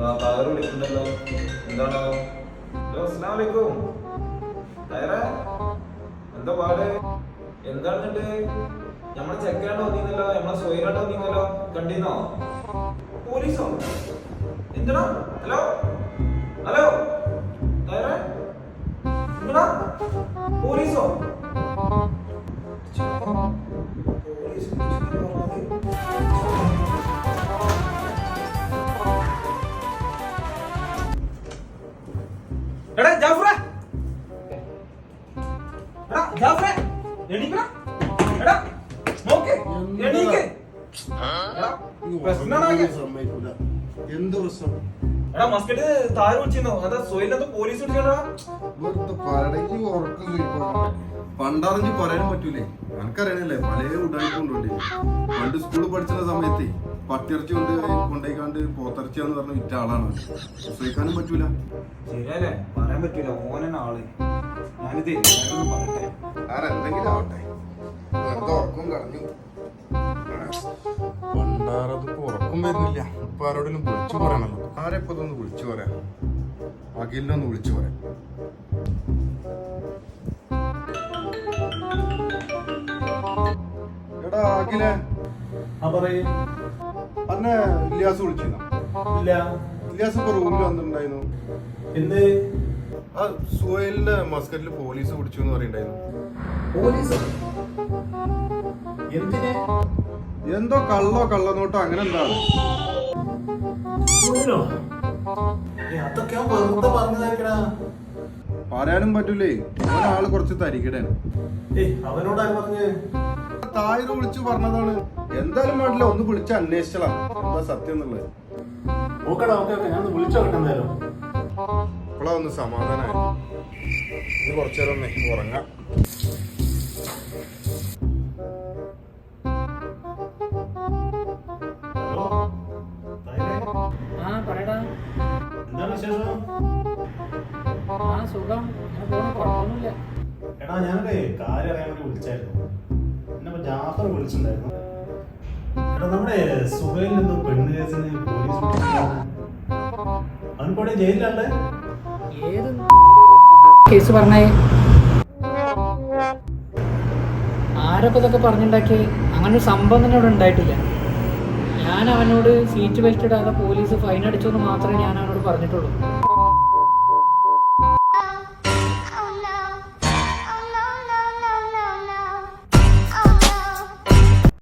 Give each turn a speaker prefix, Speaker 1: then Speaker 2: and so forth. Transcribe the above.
Speaker 1: തായർ വിളിക്കുന്നുണ്ടല്ലോ എന്താണോ? ഹലോ അസ്സലാമു അലൈക്കും തായറേ എന്താ പാട്? എന്താണ് എന്നിട്ട് നമ്മളെ ചെക്കാണ്ട് വന്നിരുന്നല്ലോ നമ്മളെ സ്വൈരാണ്ട് വന്നിരുന്നല്ലോ കണ്ടിരുന്നോ പോലീസോ? എന്തിനാ? ഹലോ? ഹലോ? തായറേ എന്തിനാ? പോലീസ്? എടാ ജാഫറെ. എടാ ജാഫറെ എണീക്കടാ. എടാ നോക്ക് എണീക്ക്.
Speaker 2: എന്ത് പ്രശ്നം?
Speaker 1: എടാ മസ്കറ്റ് താഴെ വിളിച്ചിരുന്നോ? അതാ സോയിലെന്തോ പോലീസ് വിളിച്ചോടാ
Speaker 2: പണ്ടറിഞ്ഞ് പറയാനും പറ്റൂലേ. എനിക്കറിയണല്ലേ പല ഉടായിക്കൊണ്ടുണ്ട് പണ്ട് സ്കൂളിൽ പഠിച്ചിരുന്ന സമയത്ത് പട്ടിയിറച്ചി കൊണ്ട് കൊണ്ടേക്കാണ്ട് എന്ന് പറഞ്ഞ വിറ്റ ആളാണ്. വിശ്വസിക്കാനും പറ്റൂല.
Speaker 1: ശരിയല്ലേ? പറയാൻ പറ്റൂല. ഓനെ ആൾ. ഞാനിത് പറയട്ടെ.
Speaker 2: ആരെന്തെങ്കിലും ആവട്ടെ. വെറുതെ ഉറക്കം കളഞ്ഞു. ഉറക്കം വരുന്നില്ല. ഇപ്പൊ ആരോടെങ്കിലും വിളിച്ചു പറയണല്ലോ. ആരെപ്പോ ഇതൊന്ന് വിളിച്ചു പറയാം? അഖിലിനൊന്ന് വിളിച്ചു പറയാം. എടാ അഖിലെ.
Speaker 1: ആ പറയ്.
Speaker 2: അന്നെ ഇല്ലാസ് വിളിച്ചിരുന്നു.
Speaker 1: ഇല്ല.
Speaker 2: ഇല്ലാസ് ഇപ്പൊ റൂമിൽ വന്നിട്ടുണ്ടായിരുന്നു.
Speaker 1: എന്ത്?
Speaker 2: ആ സുഹേലിന്റെ മസ്കറ്റിൽ പോലീസ് പിടിച്ചു എന്ന് പറയണ്ടായിരുന്നു
Speaker 1: പോലീസ്? എന്തിന്?
Speaker 2: എന്തോ കള്ളോ കള്ളനോട്ടോ അങ്ങനെ എന്താ?
Speaker 1: സുനിലോ? ഏ, അതൊക്കെ വെറുതെ പറഞ്ഞതായിരിക്കടാ.
Speaker 2: പറയാനും പറ്റൂലേ. അവൻ ആൾ കുറച്ച് തരികിടാണ്
Speaker 1: ഏയ് അവനോടാ പറഞ്ഞ്?
Speaker 2: തായര് വിളിച്ചു പറഞ്ഞതാണ്. എന്തായാലും വേണ്ടില്ല ഒന്ന് വിളിച്ച് അന്വേഷിച്ചാ എന്താ സത്യം എന്നുള്ളത്?
Speaker 3: നോക്കടാ ഓക്കെ ഓക്കെ ഞാൻ വിളിച്ചോട്ടെ എന്തായാലും.
Speaker 2: ഇപ്പോഴാ ഒന്ന് സമാധാനമായി ഇത് കുറച്ചു നേരം ഒന്ന് ഉറങ്ങാം.
Speaker 4: ആ പറയടാ.
Speaker 3: എന്താണ് വിശേഷം?
Speaker 4: ആ സുഖം. ഞാൻ പോണു കുഴപ്പമൊന്നുമില്ല.
Speaker 3: എടാ ഞാനൊരു കാര്യം അറിയാൻ വേണ്ടി വിളിച്ചായിരുന്നു. എന്നെ ജാഫർ വിളിച്ചിട്ടുണ്ടായിരുന്നു നമ്മുടെ എന്തോ പെണ്ണ് കേസിന് പോലീസ് പിടിച്ചിട്ടുണ്ടായിരുന്നു. അവനിപ്പോ ഇവിടെ ജയിലിലല്ലേ
Speaker 4: ഏത് കേസ് പറഞ്ഞേ? ആരൊക്കെ ഇതൊക്കെ പറഞ്ഞുണ്ടാക്കി അങ്ങനെ ഒരു സംഭവം തന്നെ ഇവിടെ ഉണ്ടായിട്ടില്ല. ഞാൻ അവനോട് സീറ്റ് ബെൽറ്റ് ഇടാതെ പോലീസ് ഫൈൻ അടിച്ചു എന്ന് മാത്രമേ ഞാൻ അവനോട് പറഞ്ഞിട്ടുള്ളൂ.